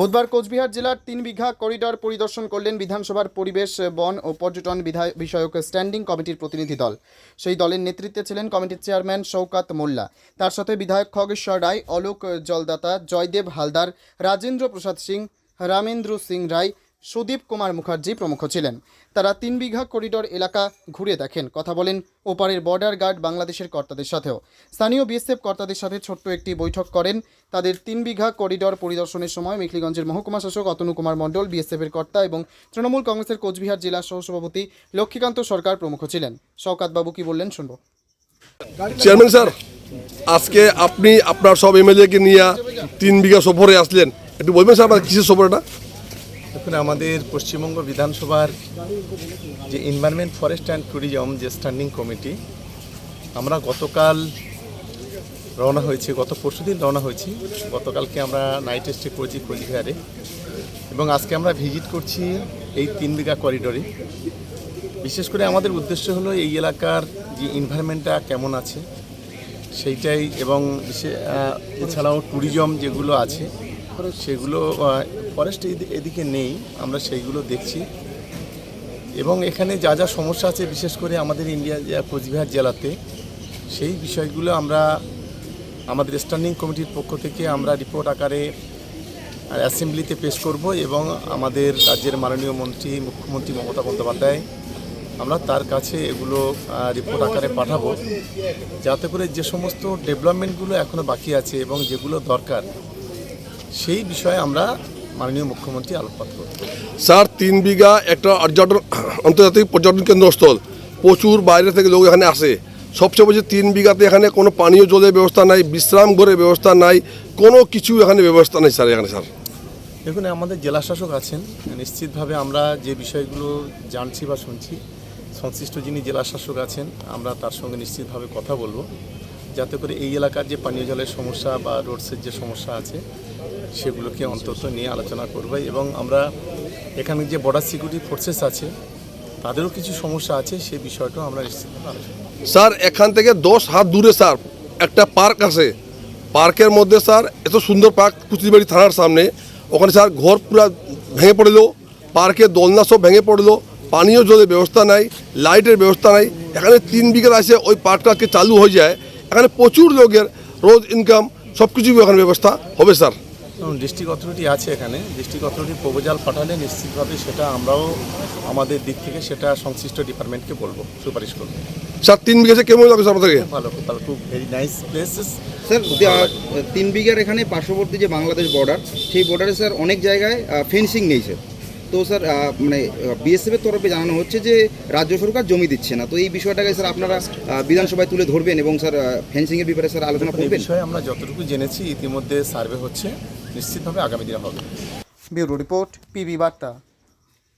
বুধবার কোচবিহার জেলার তিন বিঘা করিডর পরিদর্শন করলেন বিধানসভার পরিবেশ, বন ও পর্যটন বিষয়ক স্ট্যান্ডিং কমিটির প্রতিনিধি দল। সেই দলের নেতৃত্বে ছিলেন কমিটির চেয়ারম্যান শৌকাত মোল্লা। তার সাথে বিধায়ক খগেশ্বর রায়, অলোক জলদাতা, জয়দেব হালদার রাজেন্দ্র প্রসাদ সিং, রামেন্দ্র সিং রায় সুদীপ কুমার মুখার্জি প্রমুখ ছিলেন। তারা তিন বিঘা করিডর এলাকা ঘুরে দেখেন, কথা বলেন ওপারের বর্ডার গার্ড বাংলাদেশের কর্তাদের সাথেও। স্থানীয় বিএসএফ কর্তাদের সাথে ছোট্ট একটি বৈঠক করেন তাদের তিন বিঘা করিডর পরিদর্শনের সময় মেখলিগঞ্জের মহকুমা শাসক অতনু কুমার মণ্ডল, বিএসএফের কর্তা এবং তৃণমূল কংগ্রেসের কোচবিহার জেলা সহসভাপতি লক্ষ্মীকান্ত সরকার প্রমুখ ছিলেন। বাবু কি বললেন, শুনব। চেয়ারম্যান স্যার, আজকে আপনি আপনার সব এমএলএকে নিয়ে তিন বিঘা সফরে আসলেন। একটু বলবেন স্যার, আপনার কিসের সফরটা? দেখুন, আমাদের পশ্চিমবঙ্গ বিধানসভার যে এনভায়রনমেন্ট ফরেস্ট অ্যান্ড ট্যুরিজম যে স্ট্যান্ডিং কমিটি আমরা গতকাল রওনা হয়েছি, গত পরশুদিন রওনা হয়েছি। গতকালকে আমরা নাইট স্টে করেছি কোচবিহারে। এবং আজকে আমরা ভিজিট করছি এই তিন বিঘা করিডোরে বিশেষ করে আমাদের উদ্দেশ্য হলো এই এলাকার যে এনভায়রনমেন্টটা কেমন আছে, সেইটাই এবং এছাড়াও ট্যুরিজম যেগুলো আছে, সেগুলো ফরেস্ট এদিকে নেই, আমরা সেইগুলো দেখছি। এবং এখানে যা যা সমস্যা আছে, বিশেষ করে আমাদের ইন্ডিয়া কোচবিহার জেলাতে, সেই বিষয়গুলো আমরা আমাদের স্ট্যান্ডিং কমিটির পক্ষ থেকে আমরা রিপোর্ট আকারে অ্যাসেম্বলিতে পেশ করব এবং আমাদের রাজ্যের মাননীয় মন্ত্রী, মুখ্যমন্ত্রী মমতা বন্দ্যোপাধ্যায়, আমরা তার কাছে এগুলো রিপোর্ট আকারে পাঠাবো। যাতে করে যে সমস্ত ডেভেলপমেন্টগুলো এখনও বাকি আছে এবং যেগুলো দরকার, সেই বিষয়ে আমরা মাননীয় মুখ্যমন্ত্রী আলোকপাত করব। স্যার তিন বিঘা একটা পর্যটন আন্তর্জাতিক পর্যটন কেন্দ্রস্থল। প্রচুর বাইরে থেকে লোক এখানে আসে। সবচেয়ে বলছে তিন বিঘাতে এখানে কোনো পানীয় জলের ব্যবস্থা নাই বিশ্রাম ঘরের ব্যবস্থা নাই কোনো কিছু এখানে ব্যবস্থা নেই স্যার এখানে স্যার। দেখুন আমাদের জেলা শাসক আছেন। নিশ্চিতভাবে আমরা যে বিষয়গুলো জানছি বা শুনছি সংশ্লিষ্ট যিনি জেলা শাসক আছেন আমরা তার সঙ্গে নিশ্চিতভাবে কথা বলব। যাতে করে এই এলাকার যে পানীয় জলের সমস্যা বা রোডসের যে সমস্যা আছে, সেগুলোকে অন্তত নিয়ে আলোচনা করবে। এবং আমরা এখানে যে বর্ডার সিকিউরিটি ফোর্সেস আছে, তাদেরও কিছু সমস্যা আছে সেই বিষয়টাও আমরা স্যার, এখান থেকে দশ হাত দূরে স্যার, একটা পার্ক আছে। পার্কের মধ্যে স্যার, এত সুন্দর পার্ক কুচিবাড়ি থানার সামনে। ওখানে স্যার, ঘর পুরো ভেঙে পড়ল, পার্কে দোলনা সব ভেঙে পড়ল, পানীয় জলের ব্যবস্থা নাই, লাইটের ব্যবস্থা নাই। এখানে তিন বিঘা আছে, ওই পার্কটাকে চালু হয়ে যায়। এখানে প্রচুর লোকের রোজ ইনকাম সব কিছু এখানে ব্যবস্থা হবে স্যার। ডিস্ট্রিক্ট অথরিটি আছে এখানে। ডিস্ট্রিক্ট অথরিটি প্রপোজাল পাঠালে নিশ্চিতভাবে সেটা আমরাও আমাদের দিক থেকে সেটা সংশ্লিষ্ট ডিপার্টমেন্টকে বলব সুপারিশ করব। স্যার তিন বিঘা কেমন লাগবে স্যার আপনাদেরকে ভালো খুব ভালো খুব ভেরি নাইস প্লেসেস স্যার তিন বিঘার এখানে পার্শ্ববর্তী যে বাংলাদেশ বর্ডার সেই বর্ডারে স্যার অনেক জায়গায় ফেন্সিং নেই স্যার। তো স্যার মানে বিএসএফের তরফে জানানো হচ্ছে যে রাজ্য সরকার জমি দিচ্ছে না। তো এই বিষয়টাকে স্যার আপনারা বিধানসভায় তুলে ধরবেন এবং স্যার ফেন্সিং এর ব্যাপারে স্যার আলোচনা করবেন? বিষয়ে আমরা যতটুকু জেনেছি ইতিমধ্যে সার্ভে হচ্ছে। নিশ্চিতভাবে আগামী দিনে হবে। ব্যুরো রিপোর্ট পিবি বার্তা।